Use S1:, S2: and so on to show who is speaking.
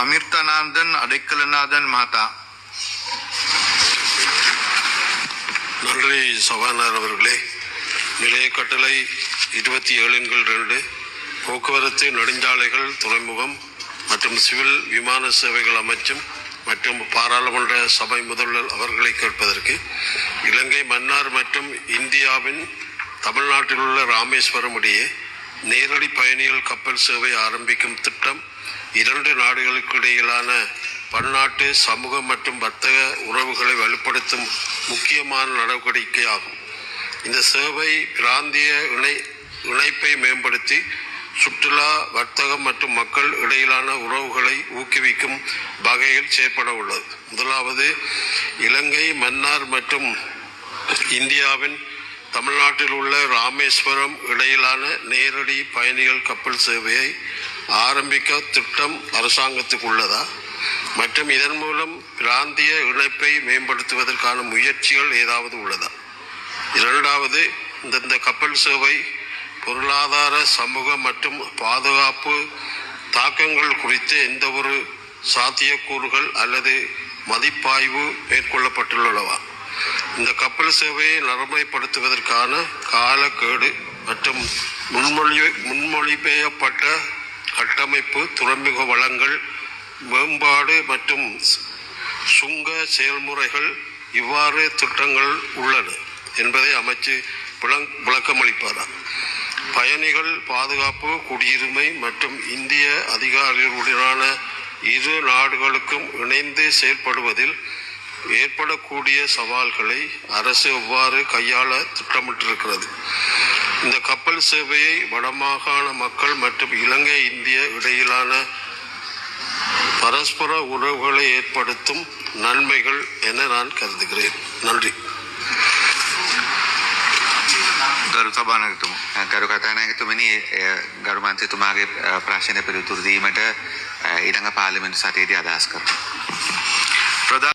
S1: அமிர்தநாதன் அடைக்கலநாதன் மாதா
S2: நன்றி சபாநாயகர் அவர்களே. நிலைய கட்டளை இருபத்தி ஏழுங்கள் ரெண்டு போக்குவரத்து நெடுஞ்சாலைகள் துறைமுகம் மற்றும் சிவில் விமான சேவைகள் அமைச்சும் மற்றும் பாராளுமன்ற சபை முதல்வர் அவர்களை கேட்பதற்கு இலங்கை மன்னார் மற்றும் இந்தியாவின் தமிழ்நாட்டில் உள்ள ராமேஸ்வரம் இடையே நேரடி பயணிகள் கப்பல் சேவை ஆரம்பிக்கும் திட்டம் இரண்டு நாடுகளுக்கு இடையிலான பன்னாட்டு சமூக மற்றும் வர்த்தக உறவுகளை வலுப்படுத்தும் முக்கியமான நடவடிக்கையாகும். இந்த சேவை பிராந்திய இணை இணைப்பை மேம்படுத்தி சுற்றுலா வர்த்தகம் மற்றும் மக்கள் இடையிலான உறவுகளை ஊக்குவிக்கும் வகையில் செயற்பட உள்ளது. முதலாவது இலங்கை மன்னார் மற்றும் இந்தியாவின் தமிழ்நாட்டில் உள்ள ராமேஸ்வரம் இடையிலான நேரடி பயணிகள் கப்பல் சேவையை ஆரம்பிக்க திட்டம் அரசாங்கத்துக்கு உள்ளதா மற்றும் இதன் மூலம் பிராந்திய இணைப்பை மேம்படுத்துவதற்கான முயற்சிகள் ஏதாவது உள்ளதா? இரண்டாவது இந்த இந்த கப்பல் சேவை பொருளாதார சமூக மற்றும் பாதுகாப்பு தாக்கங்கள் குறித்து எந்த ஒரு சாத்தியக்கூறுகள் அல்லது மதிப்பாய்வு மேற்கொள்ளப்பட்டுள்ளனவா? இந்த கப்பல் சேவையை நடைமுறைப்படுத்துவதற்கான காலக்கேடு மற்றும் முன்மொழி முன்மொழிபெயப்பட்ட கட்டமைப்பு துறைமுக வளங்கள் மேம்பாடு மற்றும் சுங்க செயல்முறைகள் இவ்வாறு திட்டங்கள் உள்ளன என்பதை அமைச்சு விளங் விளக்கமளிப்பாரா? பயணிகள் பாதுகாப்பு குடியுரிமை மற்றும் இந்திய அதிகாரிகளுடனான இரு நாடுகளுக்கும் இணைந்து செயல்படுவதில் ஏற்படக்கூடிய சவால்களை அரசு எவ்வாறு கையாள திட்டமிட்டிருக்கிறது இந்த கப்பல் சேவையை வடமாகாண மக்கள் மற்றும் இலங்கை இந்திய இடையிலான பரஸ்பர உறவுகளை ஏற்படுத்தும் நன்மைகள் என நான் கருதுகிறேன் நன்றி
S1: ගරු සභානකතුමා
S3: ගරු කතානායකතුමනි එය ගරු මන්ත්‍රීතුමාගේ අ, ප්‍රශ්න පිළිතුරු දීමට අ, ඊළඟ පාර්ලිමේන්තු සතියේදී අදහස් කරනවා.
S1: ප්‍රධාන